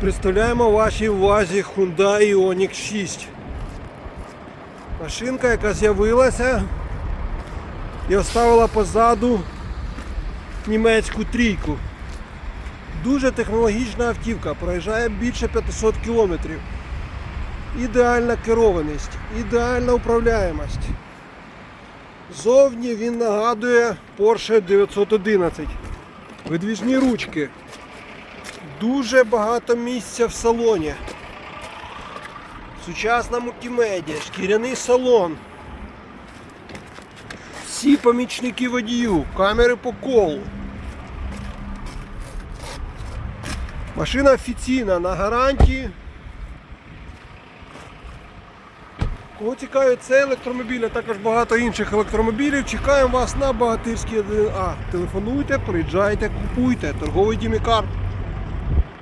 Представляємо вашій увазі Hyundai Ioniq 6. Машинка, яка з'явилася і оставила позаду німецьку трійку. Дуже технологічна автівка, проїжджає більше 500 кілометрів. Ідеальна керованість, ідеальна управляємость. Зовні він нагадує Porsche 911. Видвіжні ручки. Дуже багато місця в салоні. Сучасна мультимедіа, шкіряний салон. Всі помічники водію, камери по колу. Машина офіційна на гарантії. Кого цікавить цей електромобіль, а також багато інших електромобілів, чекаємо вас на Багатирській 1А. Телефонуйте, приїжджайте, купуйте. Торговий Дімікар.